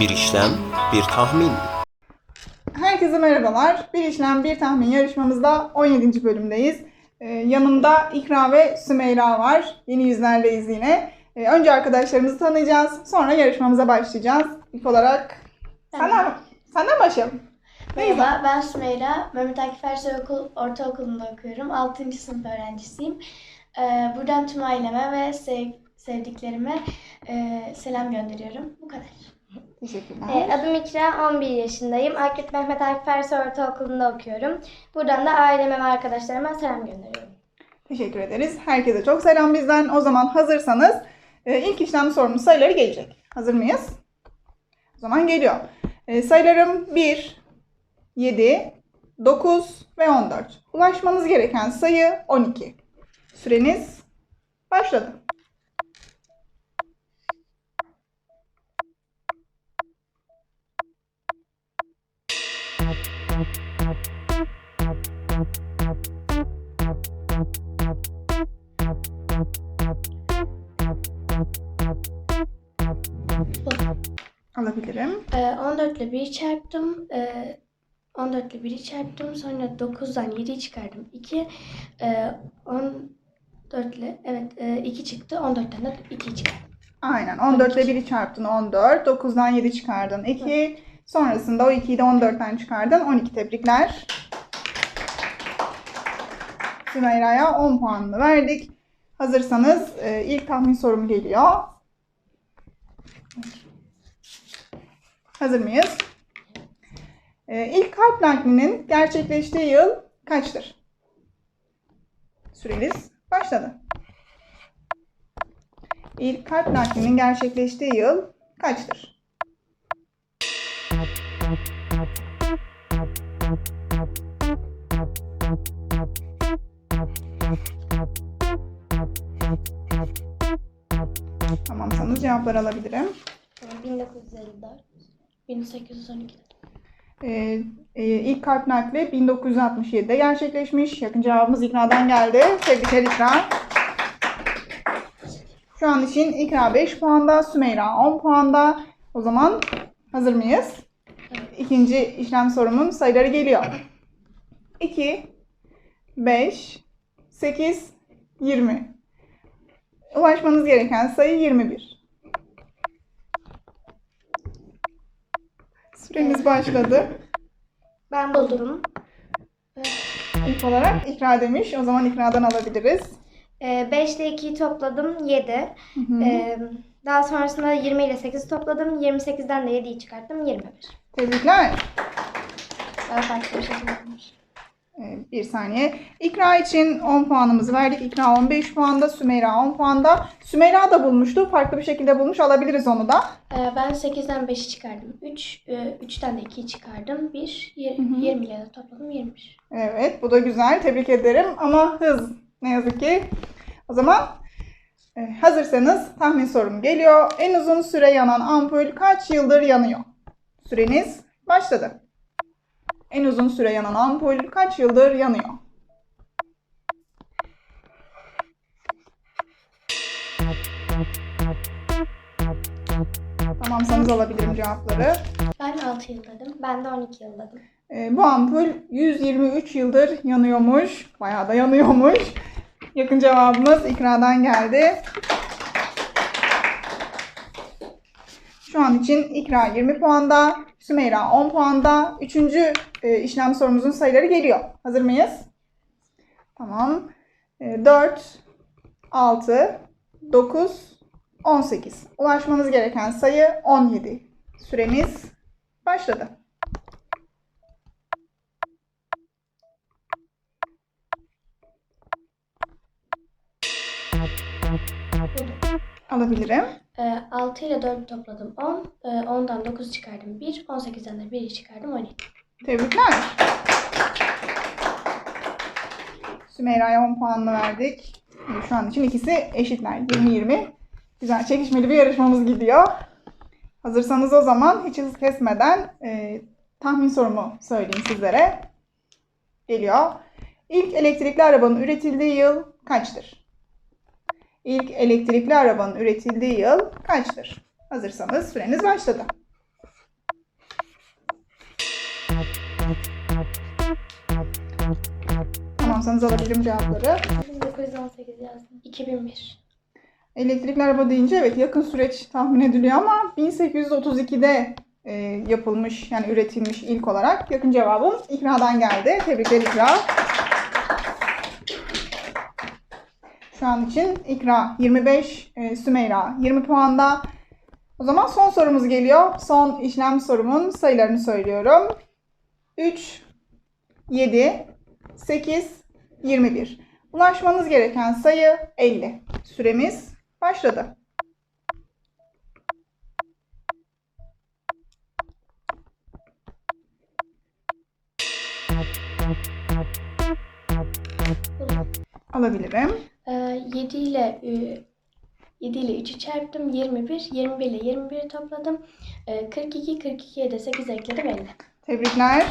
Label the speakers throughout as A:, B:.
A: Bir işlem, bir tahmin.
B: Herkese merhabalar. Bir işlem bir tahmin yarışmamızda 17. bölümdeyiz. Ee, yanımda İkra ve Sümeyra var. Yeni yüzlerdeyiz yine. Ee, önce arkadaşlarımızı tanıyacağız. Sonra yarışmamıza başlayacağız. İlk olarak senden, senden başlayalım.
C: Merhaba, ben Sümeyra. Mehmet Akif Ersoy Okul, Ortaokulu'nda okuyorum. 6. sınıf öğrencisiyim. Ee, buradan tüm aileme ve sev- sevdiklerime e, selam gönderiyorum. Bu kadar.
B: Teşekkürler.
D: Ee, Adım İkra, 11 yaşındayım. Aykut Mehmet Akif Ersoy Ortaokulu'nda okuyorum. Buradan da aileme ve arkadaşlarıma selam gönderiyorum.
B: Teşekkür ederiz. Herkese çok selam bizden. O zaman hazırsanız e, ilk işlem sorumuz sayıları gelecek. Hazır mıyız? O zaman geliyor. E, sayılarım 1, 7, 9 ve 14. Ulaşmanız gereken sayı 12. Süreniz başladı. Alabilirim.
C: Ee, 14 ile 1'i çarptım. Ee, 14 ile 1'i çarptım. Sonra 9'dan 7'yi çıkardım. 2. Ee, 14 ile evet e, 2 çıktı. 14'ten de 2'yi çıkardım.
B: Aynen. 14 ile 1'i çarptın 14. 9'dan 7 çıkardın 2. Sonrasında o 2'yi de 14'ten çıkardın 12. Tebrikler. Sümeyra'ya 10 puanını verdik. Hazırsanız e, ilk tahmin sorum geliyor. Hazır mıyız? E, ilk kalp naklinin gerçekleştiği yıl kaçtır? Süreniz başladı. İlk kalp naklinin gerçekleştiği yıl kaçtır? Tamamsanız cevapları alabilirim.
D: 1954.
C: 1812.
B: Ee, e, ilk kalp nakli 1967'de gerçekleşmiş. Yakın cevabımız İkra'dan geldi. Tebrikler İkra. Şu an için İkra 5 puanda, Sümeyra 10 puanda. O zaman hazır mıyız? İkinci işlem sorumun sayıları geliyor. 2, 5, 8, 20. Ulaşmanız gereken sayı 21. Süremiz başladı.
C: Ben buldum.
B: İlk olarak ikra demiş. O zaman ikradan alabiliriz.
D: 5 ile 2'yi topladım 7.
B: Hı hı.
D: Ee, daha sonrasında 20 ile 8'i topladım. 28'den de 7'yi çıkarttım 21.
B: Tebrikler.
D: Daha farklı bir şey yapmış.
B: Ee, Bir saniye. İkra için 10 puanımızı verdik. İkra 15 puanda, Sümeyra 10 puanda. Sümeyra da bulmuştu. Farklı bir şekilde bulmuş. Alabiliriz onu da.
C: Ee, ben 8'den 5'i çıkardım. 3, 3'ten de 2'yi çıkardım. 1,
B: Hı hı.
C: 20 ile topladım 21.
B: Evet, bu da güzel. Tebrik ederim. Ama hız ne yazık ki. O zaman e, hazırsanız tahmin sorum geliyor. En uzun süre yanan ampul kaç yıldır yanıyor? Süreniz başladı. En uzun süre yanan ampul kaç yıldır yanıyor? Tamamsanız alabilirim cevapları.
C: Ben 6 yıl dedim.
D: Ben de 12 yıl dedim.
B: Ee, bu ampul 123 yıldır yanıyormuş. Bayağı da yanıyormuş. Yakın cevabımız ikradan geldi. Şu an için ikra 20 puanda, Sümeyra 10 puanda. Üçüncü e, işlem sorumuzun sayıları geliyor. Hazır mıyız? Tamam. E, 4, 6, 9, 18. Ulaşmanız gereken sayı 17. Süreniz başladı. Alabilirim.
C: Ee, 6 ile 4 topladım 10. Ee, 10'dan 9 çıkardım 1. 18'den de 1'i çıkardım 12.
B: Tebrikler. Sümeyra'ya 10 puanını verdik. Ee, Şu an için ikisi eşitler. 20-20. Güzel çekişmeli bir yarışmamız gidiyor. Hazırsanız o zaman hiç hız kesmeden e, tahmin sorumu söyleyeyim sizlere. Geliyor. İlk elektrikli arabanın üretildiği yıl kaçtır? İlk elektrikli arabanın üretildiği yıl kaçtır? Hazırsanız süreniz başladı. Tamamsanız alabilirim cevapları.
D: 1918 yazdım.
C: 2001.
B: Elektrikli araba deyince evet yakın süreç tahmin ediliyor ama 1832'de e, yapılmış yani üretilmiş ilk olarak. Yakın cevabım İkra'dan geldi. Tebrikler İkra. Şu an için İkra 25, e, Sümeyra 20 puanda. O zaman son sorumuz geliyor. Son işlem sorumun sayılarını söylüyorum. 3, 7, 8, 21. Ulaşmanız gereken sayı 50. Süremiz başladı. Alabilirim.
C: Ee, 7 ile e, 7 ile 3'ü çarptım. 21. 21 ile 21'i topladım. Ee, 42. 42'ye de 8 ekledim 50.
B: Tebrikler.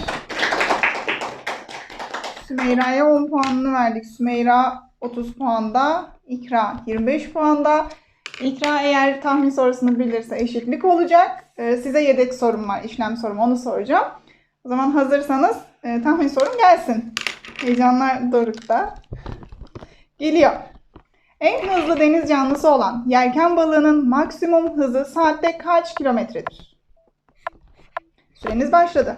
B: Sümeyra'ya 10 puanını verdik. Sümeyra 30 puanda, İkra 25 puanda. İkra eğer tahmin sorusunu bilirse eşitlik olacak. Ee, size yedek sorum var, işlem sorum. Onu soracağım. O zaman hazırsanız e, tahmin sorum gelsin. Heyecanlar dorukta. Geliyor. En hızlı deniz canlısı olan yelken balığının maksimum hızı saatte kaç kilometredir? Süreniz başladı.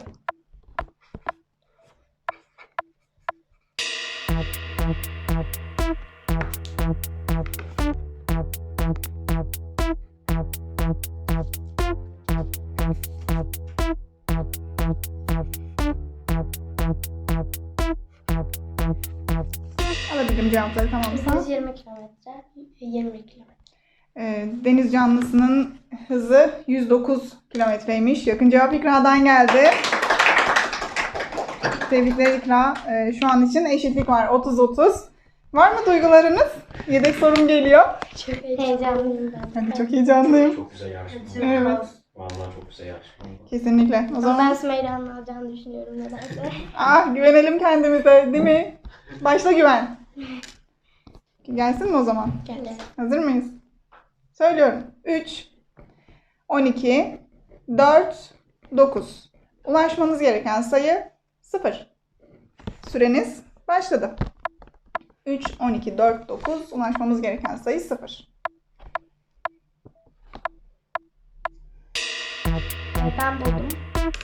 B: Alabilirim cevapları tamamsa.
C: 120 kilometre. 20 kilometre.
B: Ee, deniz canlısının hızı 109 kilometreymiş. Yakın cevap İkra'dan geldi. Tebrikler İkra. Ee, şu an için eşitlik var. 30-30. Var mı duygularınız? Yedek sorum geliyor.
C: Çok
D: Heyecanlıyım ben.
B: Ben de çok heyecanlıyım.
A: Çok güzel yarışma.
B: Evet.
A: Vallahi çok güzel yarışma.
B: Kesinlikle. O
D: Ama
B: zaman
D: ben Sümeyra'nın alacağını düşünüyorum nedense.
B: ah güvenelim kendimize değil mi? Başla güven. Gelsin mi o zaman?
C: Geldi.
B: Hazır mıyız? Söylüyorum. 3, 12, 4, 9. Ulaşmanız gereken sayı 0. Süreniz başladı. 3, 12, 4, 9. Ulaşmamız gereken sayı 0.
D: Ee, ben buldum.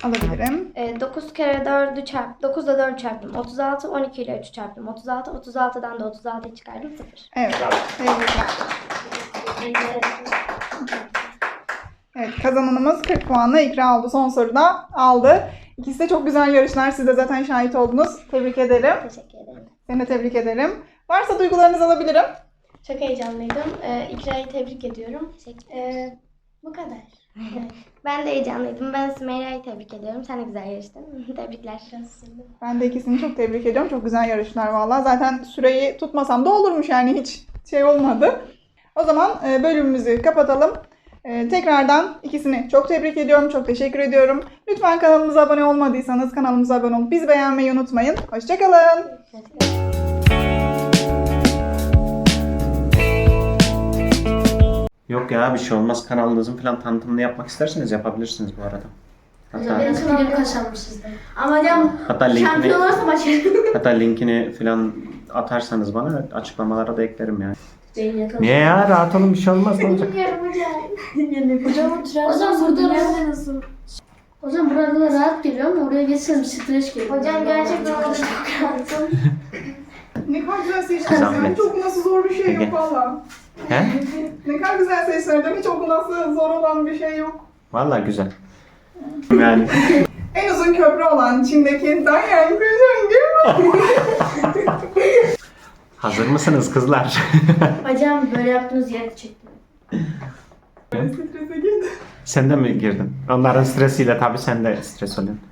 B: Alabilirim.
D: Ee, 9 kere 4'ü çarp, 9 ile 4 çarptım. 36, 12 ile 3 çarptım. 36, 36'dan da 36'yı çıkardım 0.
B: Evet. Tebrikler. Evet kazananımız 40 puanla ikra oldu. Son soruda aldı. İkisi de çok güzel yarışlar. Siz de zaten şahit oldunuz. Tebrik ederim.
D: Teşekkür ederim.
B: Seni de tebrik ederim. Varsa duygularınızı alabilirim.
C: Çok heyecanlıydım. Ee, İkra'yı tebrik ediyorum.
D: Teşekkür
C: Ee, bu kadar.
D: Ben de heyecanlıydım. Ben Sümeyra'yı tebrik ediyorum. Sen de güzel yarıştın. Tebrikler.
B: Ben de ikisini çok tebrik ediyorum. Çok güzel yarışlar valla. Zaten süreyi tutmasam da olurmuş yani hiç şey olmadı. O zaman e, bölümümüzü kapatalım. E, tekrardan ikisini çok tebrik ediyorum. Çok teşekkür ediyorum. Lütfen kanalımıza abone olmadıysanız kanalımıza abone olup bizi beğenmeyi unutmayın. Hoşçakalın.
A: Yok ya bir şey olmaz. Kanalınızın falan tanıtımını yapmak isterseniz yapabilirsiniz bu arada. Hatta,
C: Benim film kazanmışızdır. Ama hocam
A: hatta linkini,
C: şampiyon olursa başarılı.
A: hatta linkini falan atarsanız bana açıklamalara da eklerim yani. Niye ya? Rahat olun bir şey olmaz ne olacak?
C: Bilmiyorum hocam. hocam o Trabzon burada nerede nasıl? Hocam burada da rahat geliyor ama oraya geçsem stres geliyor.
D: Hocam gerçekten orada çok rahatım.
B: Ne kadar güzel. Yani çok nasıl zor bir şey yok valla.
A: He?
B: Ne kadar güzel seçtiniz. Hiç okunması zor olan bir şey yok.
A: Vallahi güzel. Yani
B: En uzun köprü olan Çin'deki Danyan Köşen
A: hazır mısınız kızlar?
C: Hocam böyle yaptığınız yere çektim.
B: Strese girdi.
A: sen de mi girdin? Onların stresiyle tabii sen de stres oluyorsun.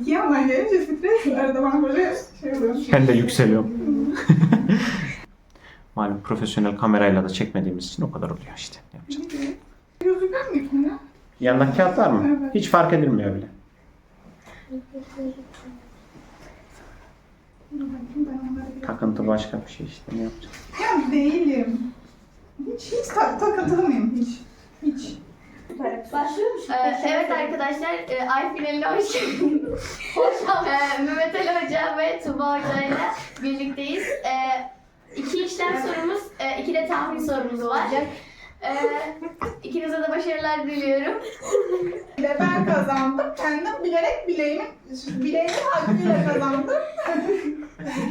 B: İki yandan gelince stres arada ben böyle şey oluyorum.
A: Ben de yükseliyorum. Malum profesyonel kamerayla da çekmediğimiz için o kadar oluyor işte. Yapacak.
B: Gözüküyor mu ikine?
A: Yanındaki kağıt var mı?
B: Evet.
A: Hiç fark edilmiyor bile.
B: Dur bakayım ben onları bir...
A: Takıntı başka bir şey işte ne yapacağız?
B: Ya değilim. Hiç hiç ta- takıntılı mıyım hiç? Hiç.
C: Ee, evet arkadaşlar, e, ay finaline hoş geldiniz. Ee, Mehmet Ali Hoca ve Tuba Hoca ile birlikteyiz. Ee, iki işlem sorumuz, e, iki de tahmin sorumuz var. Ee, ikinize de başarılar diliyorum.
B: Ve ben kazandım. Kendim bilerek bileğimin, bileğimin hakkıyla kazandım.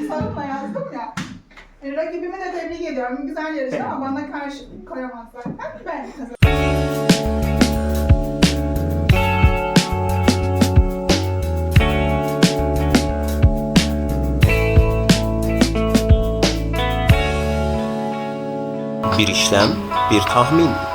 B: Sarımla yazdım ya. Rakibimi de tebrik ediyorum. Güzel yarıştı ama bana karşı koyamaz zaten. Ben kazandım.
E: Bir işlem, bir tahmin.